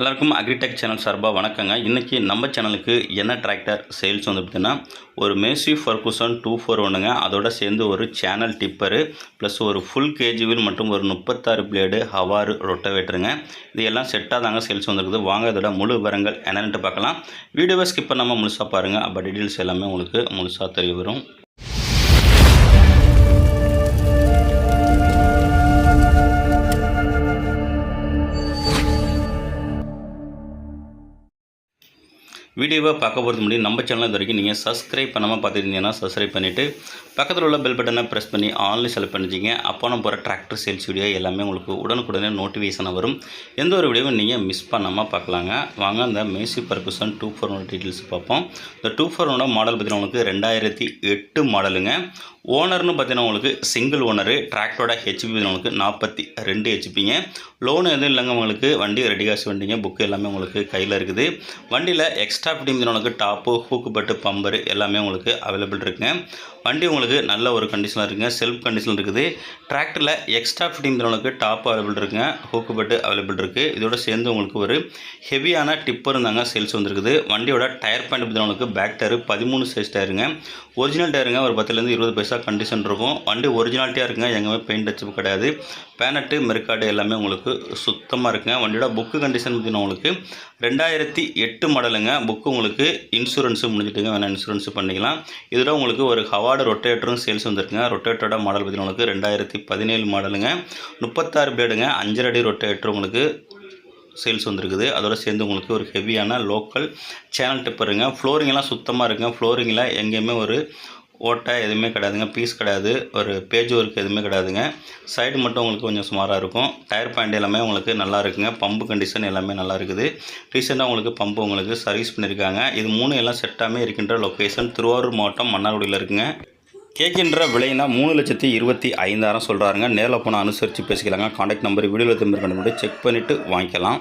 எல்லாருக்கும் agritech channel சார்பாக வணக்கங்க. இன்றைக்கி நம்ம சேனலுக்கு என்ன டிராக்டர் சேல்ஸ் வந்து பார்த்திங்கன்னா ஒரு மேசி ஃபர்குசன் டூ ஃபோர் ஒன்றுங்க அதோட சேர்ந்து ஒரு சேனல் டிப்பரு ப்ளஸ் ஒரு ஃபுல் கேஜிவில் மற்றும் ஒரு முப்பத்தாறு பிளேடு ஹவாரு ரொட்டவேட்டருங்க இது எல்லாம் செட்டாக தாங்க சேல்ஸ் வந்துருக்குது. வாங்க இதோட முழு விவரங்கள் என்னென்னுட்டு பார்க்கலாம். வீடியோவை ஸ்கிப் பண்ணாமல் முழுசாக பாருங்கள் அப்போ டீட்டெயில்ஸ் எல்லாமே உங்களுக்கு முழுசாக தெரிய வரும். வீடியோவை பார்க்க போகிறது முடியும் நம்ம சேனல் இது வரைக்கும் நீங்கள் சப்ஸ்கிரைப் பண்ணாமல் பார்த்துருந்தீங்கன்னா சப்ஸ்கிரைப் பண்ணிவிட்டு பக்கத்தில் உள்ள பெல் பட்டனை ப்ரெஸ் பண்ணி ஆன்லைன் செலக்ட் பண்ணிச்சிங்க அப்போ நம்ம போகிற டிராக்டர் சேல்ஸ் வீடியோ எல்லாமே உங்களுக்கு உடனுக்குடனே நோட்டிஃபிகேஷனாக வரும். எந்த ஒரு வீடியோவும் நீங்கள் மிஸ் பண்ணாமல் பார்க்கலாங்க. வாங்க அந்த Massey Ferguson two four one details பார்ப்போம். இந்த டூ ஃபோர் ஒன்னோட மாடல் பார்த்தீங்கன்னா உங்களுக்கு ரெண்டாயிரத்தி எட்டு மாடலுங்க ஓனர்னு பார்த்தீங்கன்னா உங்களுக்கு சிங்கிள் ஓனரு டிராக்டரோட ஹெச்பி உங்களுக்கு நாற்பத்தி ரெண்டு ஹெச்பிங்க லோன் எதுவும் இல்லைங்க உங்களுக்கு. வண்டி ரெடி காசு வண்டிங்க. புக்கு எல்லாமே உங்களுக்கு கையில் இருக்குது. வண்டியில் எக்ஸ்ட்ரா ஃபிட்டிங் உங்களுக்கு டாப்பு ஹூக்கு பட்டு பம்பரு எல்லாமே உங்களுக்கு அவைலபிள் இருக்குங்க வண்டி உங்களுக்கு நல்ல ஒரு கண்டிஷனில் இருக்குங்க. செல்ஃப் கண்டிஷனில் இருக்குது. டிராக்டரில் எக்ஸ்ட்ரா ஃபிட்டிங் உங்களுக்கு டாப் அவைலபிள் இருக்குங்க. ஹூக்கு பட்டு அவைலபிள் இருக்குது இதோட சேர்ந்து உங்களுக்கு ஒரு ஹெவியான டிப்பர் தாங்க சேல்ஸ் வந்துருக்குது. வண்டியோட டயர் பாயிண்ட் பார்த்தீங்கன்னா உங்களுக்கு பேக் டயர் பதிமூணு சைஸ் டயருங்க ஒரிஜினல் டயருங்க ஒரு பத்துலேருந்து இருபது பைசா கண்டிஷன் இருக்கும். வண்டி ஒரிஜினாலிட்டியாக இருக்குங்க. எங்கேயுமே பெயிண்ட் அச்சு கிடையாது. பேனட்டு மெருக்காடு எல்லாமே உங்களுக்கு சுத்தமாக இருக்குங்க. வண்டியோட புக்கு கண்டிஷன் பார்த்தீங்கன்னா உங்களுக்கு ரெண்டாயிரத்தி எட்டு மாடலுங்க புக்கு உங்களுக்கு இன்சூரன்ஸும் முடிஞ்சிட்டுங்க வேணால் இன்சூரன்ஸ் பண்ணிக்கலாம். இதில் உங்களுக்கு ஒரு ஹவார்டு ரொட்டேட்டரும் சேல்ஸ் வந்துருக்குங்க. ரொட்டேட்டரோட மாடல் பார்த்தீங்கன்னா உங்களுக்கு ரெண்டாயிரத்தி பதினேழு மாடலுங்க முப்பத்தாறு பிளேடுங்க அஞ்சரை அடி ரொட்டேட்டர் உங்களுக்கு சேல்ஸ் வந்திருக்குது. அதோட சேர்ந்து உங்களுக்கு ஒரு ஹெவியான லோக்கல் சேனல் டிப்பருங்க ஃப்ளோரிங்கெல்லாம் சுத்தமாக இருக்குங்க. ஃப்ளோரிங்கில் எங்கேயுமே ஒரு ஓட்டை எதுவுமே கிடையாதுங்க. பீஸ் கிடையாது. ஒரு பேஜ் ஒர்க் எதுவுமே கிடையாதுங்க. சைடு மட்டும் உங்களுக்கு கொஞ்சம் சுமாராக இருக்கும். டயர் பாயிண்ட் எல்லாமே உங்களுக்கு நல்லா இருக்குங்க. பம்பு கண்டிஷன் எல்லாமே நல்லா இருக்குது. ரீசெண்டாக உங்களுக்கு பம்பு உங்களுக்கு சர்வீஸ் பண்ணியிருக்காங்க இது மூணு எல்லாம் செட்டாமே இருக்கின்ற லொக்கேஷன் திருவாரூர் மாவட்டம் மன்னார்குடியில் இருக்குங்க. கேட்கின்ற விலைனா மூணு லட்சத்தி இருபத்தி ஐந்தாயிரம் சொல்கிறாருங்க நேரில் போனால் அனுசரித்து பேசிக்கலாங்க. காண்டாக்ட் நம்பர் வீடியோவில் திரும்ப கண்டுபிடி செக் பண்ணிவிட்டு வாங்கிக்கலாம்.